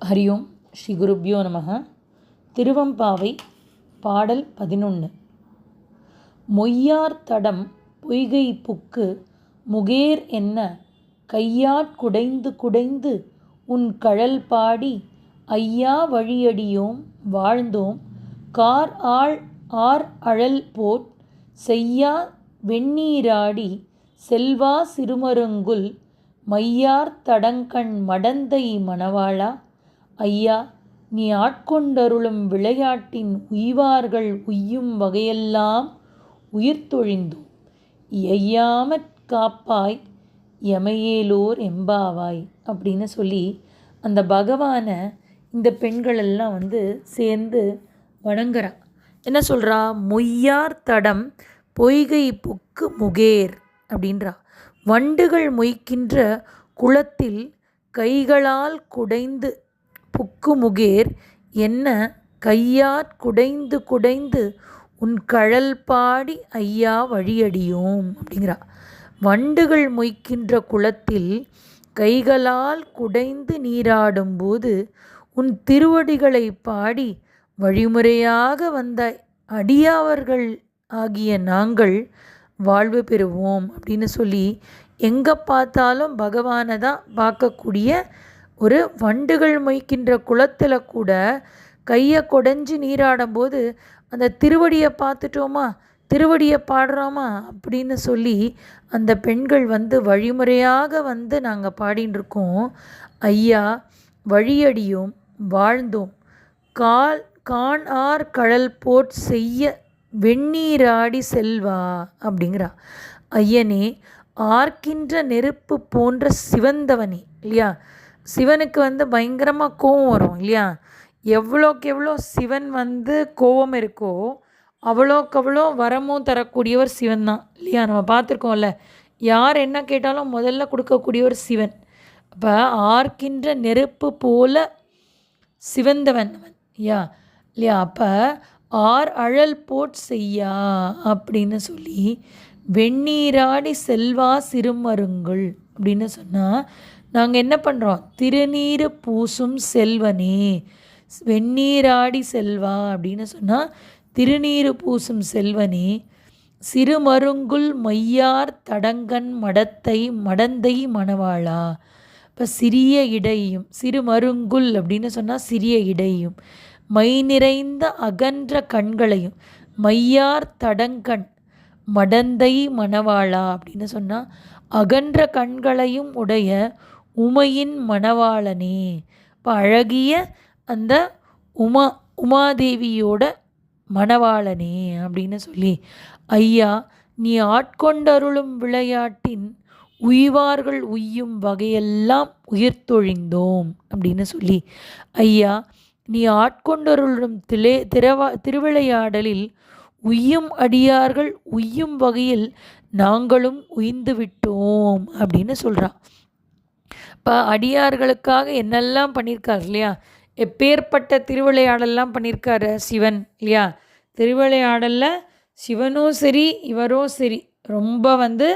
ஹரி ஓம் ஸ்ரீ குருப்யோ நமக திருவம்பாவை பாடல் பதினொன்று மொய்யார் தடம் பொய்கை புக்கு முகேர் என்ன கையாற் குடைந்து குடைந்து உன் கழல் பாடி ஐயா வழியடியோம் வாழ்ந்தோம் கார் ஆள் ஆர் அழல் போட் செய்யா வெந்நீராடி செல்வா சிறுமருங்குல் மையார் தடங்கண் மடந்தை மணவாளா ஐயா நீ ஆட்கொண்டருளும் விளையாட்டின் உய்வார்கள் உய்யும் வகையெல்லாம் உயிர்த்தொழிந்தோம். எய்யாமற் காப்பாய் எமையேலோர் எம்பாவாய் அப்படின்னு சொல்லி அந்த பகவானை இந்த பெண்களெல்லாம் வந்து சேர்ந்து வணங்குறா. என்ன சொல்கிறா மொய்யார் தடம் பொய்கை புக்கு முகேர் அப்படின்றா. வண்டுகள் மொய்க்கின்ற குளத்தில் கைகளால் குடைந்து புக்கு முகேர் என்ன கையாற் குடைந்து குடைந்து உன் கழல் பாடி ஐயா வழியடியோம் அப்படிங்கிறா. வண்டுகள் மொய்க்கின்ற குளத்தில் கைகளால் குடைந்து நீராடும்போது உன் திருவடிகளை பாடி வழிமுறையாக வந்த அடியாவர்கள் ஆகிய நாங்கள் வாழ்வு பெறுவோம் அப்படின்னு சொல்லி எங்கே பார்த்தாலும் பகவானை தான் பார்க்கக்கூடிய ஒரு வண்டுகள் மொய்க்கின்ற குளத்தில் கூட கையை கொடைஞ்சி நீராடும்போது அந்த திருவடியை பார்த்துட்டோமா திருவடியை பாடுறோமா அப்படின்னு சொல்லி அந்த பெண்கள் வந்து வழிமுறையாக வந்து நாங்கள் பாடின்னு இருக்கோம் ஐயா வழியடியோம் வாழ்ந்தோம். கால் கான் ஆர் கழல் போட் செய்ய வெந்நீராடி செல்வா அப்படிங்கிறா. ஐயனே ஆர்க்கின்ற நெருப்பு போன்ற சிவந்தவனே இல்லையா? சிவனுக்கு வந்து பயங்கரமாக கோவம் வரும் இல்லையா? எவ்வளோக்கு எவ்வளோ சிவன் வந்து கோவம் இருக்கோ அவ்வளோக்கு அவ்வளோ வரமும் தரக்கூடியவர் சிவன் தான் இல்லையா? நம்ம பார்த்துருக்கோம்ல யார் என்ன கேட்டாலும் முதல்ல கொடுக்கக்கூடியவர் சிவன். அப்போ ஆர்க்கின்ற நெருப்பு போல சிவந்தவன் அவன் ஐயா இல்லையா? அப்போ ஆர் அழல் போட் செய்யா அப்படின்னு சொல்லி வெந்நீராடி செல்வா சிறுமருங்கள் அப்படின்னு சொன்னால் நாங்கள் என்ன பண்ணுறோம் திருநீர் பூசும் செல்வனே வெந்நீராடி செல்வா அப்படின்னு சொன்னால் திருநீர் பூசும் செல்வனே சிறுமருங்குல் மையார் தடங்கன் மடத்தை மடந்தை மணவாளா இப்போ சிறிய இடையும் சிறுமருங்குல் அப்படின்னு சொன்னால் சிறிய இடையும் மை நிறைந்த அகன்ற கண்களையும் மையார் தடங்கண் மடந்தை மணவாளா அப்படின்னு சொன்னால் அகன்ற கண்களையும் உடைய உமையின் மணவாளனே. இப்போ அழகிய அந்த உமா உமாதேவியோட மணவாளனே அப்படின்னு சொல்லி ஐயா நீ ஆட்கொண்டருளும் விளையாட்டின் உய்வார்கள் உய்யும் வகையெல்லாம் உயிர்த்தொழிந்தோம் அப்படின்னு சொல்லி ஐயா நீ ஆட்கொண்டருளும் திலே திரவா திருவிளையாடலில் உய்யும் அடியார்கள் உய்யும் வகையில் நாங்களும் உய்ந்து விட்டோம் அப்படின்னு சொல்கிறான் இப்போ அடியார்களுக்காக என்னெல்லாம் பண்ணியிருக்கார் இல்லையா? எப்பேற்பட்ட திருவிளையாடல்லாம் பண்ணியிருக்காரு சிவன் இல்லையா? திருவிளையாடலில் சிவனும் சரி இவரும் சரி ரொம்ப வந்து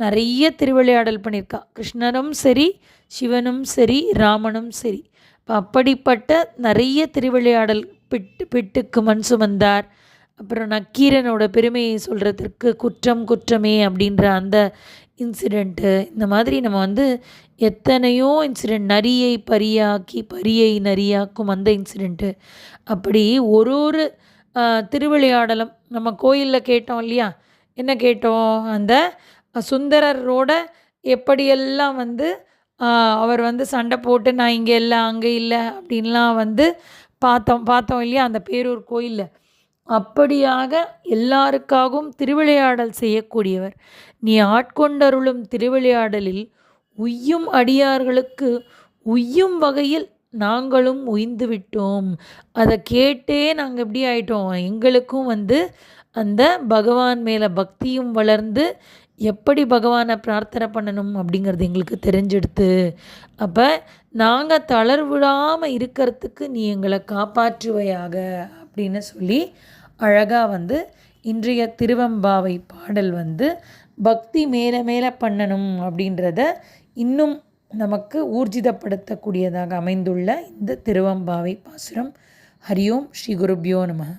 நிறைய திருவிளையாடல் பண்ணியிருக்கா. கிருஷ்ணனும் சரி சிவனும் சரி ராமனும் சரி. இப்போ அப்படிப்பட்ட நிறைய திருவிளையாடல் பிட்டு பிட்டுக்கு மண் சுமந்தார். அப்புறம் நக்கீரனோட பெருமையை சொல்கிறதுக்கு குற்றம் குற்றமே அப்படின்ற அந்த இன்சிடெண்ட்டு இந்த மாதிரி நம்ம வந்து எத்தனையோ இன்சிடெண்ட் நரியை பரியாக்கி பரியை நரியாக்கும் அந்த இன்சிடெண்ட்டு அப்படி ஒரு ஒரு திருவிளையாடலும் நம்ம கோயிலில் கேட்டோம் இல்லையா? என்ன கேட்டோம்? அந்த சுந்தரரோட எப்படியெல்லாம் வந்து அவர் வந்து சண்டை போட்டு நான் இங்கே இல்லை அங்கே இல்லை அப்படின்லாம் வந்து பார்த்தோம் பார்த்தோம் இல்லையா? அந்த பேரூர் கோயிலில். அப்படியாக எல்லாருக்காகவும் திருவிளையாடல் செய்யக்கூடியவர். நீ ஆட்கொண்டருளும் திருவிளையாடலில் உய்யும் அடியார்களுக்கு உய்யும் வகையில் நாங்களும் உய்ந்து விட்டோம். அதை கேட்டே நாங்கள் எப்படி ஆயிட்டோம். எங்களுக்கும் வந்து அந்த பகவான் மேலே பக்தியும் வளர்ந்து எப்படி பகவானை பிரார்த்தனை பண்ணணும் அப்படிங்கிறது எங்களுக்கு தெரிஞ்செடுத்து அப்போ நாங்கள் தளர்விடாமல் இருக்கிறதுக்கு நீ எங்களை காப்பாற்றுவையாக அப்படின்னு சொல்லி அழகாக வந்து இன்றைய திருவம்பாவை பாடல் வந்து பக்தி மேலே மேலே பண்ணணும் அப்படின்றத இன்னும் நமக்கு ஊர்ஜிதப்படுத்தக்கூடியதாக அமைந்துள்ள இந்த திருவம்பாவை பாசுரம். ஹரியோம் ஸ்ரீ குருப்யோ நமக